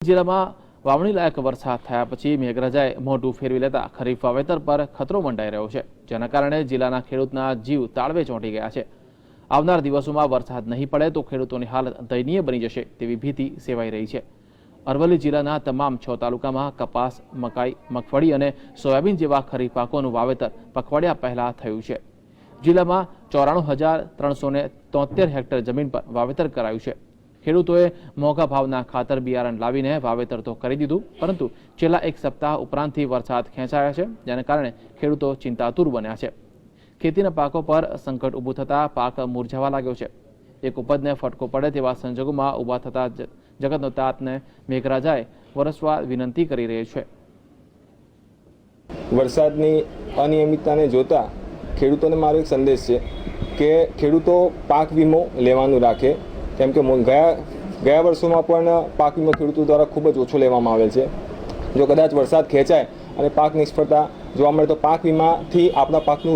જિલ્લામાં વાવણી લાયક વરસાદ થયા પછી મેઘરાજાએ મોઢું ફેરવી લેતા ખરીફ વાવેતર પર ખતરો મંડાઈ રહ્યો છે, જેના કારણે જિલ્લાના ખેડૂતના જીવ તાળવે ચોંટી ગયા છે. આવનાર દિવસોમાં વરસાદ નહીં પડે તો ખેડૂતોની હાલત દયનીય બની જશે તેવી ભીતિ સેવાઈ રહી છે. અરવલ્લી જિલ્લાના તમામ છ તાલુકામાં કપાસ, મકાઈ, મગફળી અને સોયાબીન જેવા ખરીફ પાકોનું વાવેતર પખવાડિયા પહેલા થયું છે. જિલ્લામાં ચોરાણું હજાર ત્રણસો તોતેર હેક્ટર જમીન પર વાવેતર કરાયું છે. ખેડૂતોએ મોંઘા ભાવના ખાતર બિયારણ લાવીને વાવેતર તો કરી દીધું, પરંતુ છેલ્લા એક સપ્તાહ ઉપરાંતથી વરસાદ ખેંચાયા છે, જેના કારણે ખેડૂતો ચિંતાતુર બન્યા છે. ખેતીના પાકો પર સંકટ ઊભું થતાં પાક મુરઝાવા લાગ્યો છે. એક ઉપજને ફટકો પડે તેવા સંજોગોમાં ઊભા થતા જગતનો તાતને મેઘરાજાએ વરસવા વિનંતી કરી રહી છે. વરસાદની અનિયમિતતાને જોતા ખેડૂતોને મારો એક સંદેશ છે કે ખેડૂતો પાક વીમો લેવાનું રાખે કેમ કે ગયા ગયા વર્ષોમાં પણ પાક વીમો ખેડૂતો દ્વારા ખૂબ જ ઓછો લેવામાં આવેલ છે. જો કદાચ વરસાદ ખેંચાય અને પાક નિષ્ફળતા જોવા મળે તો પાક વીમાથી આપણા પાકનું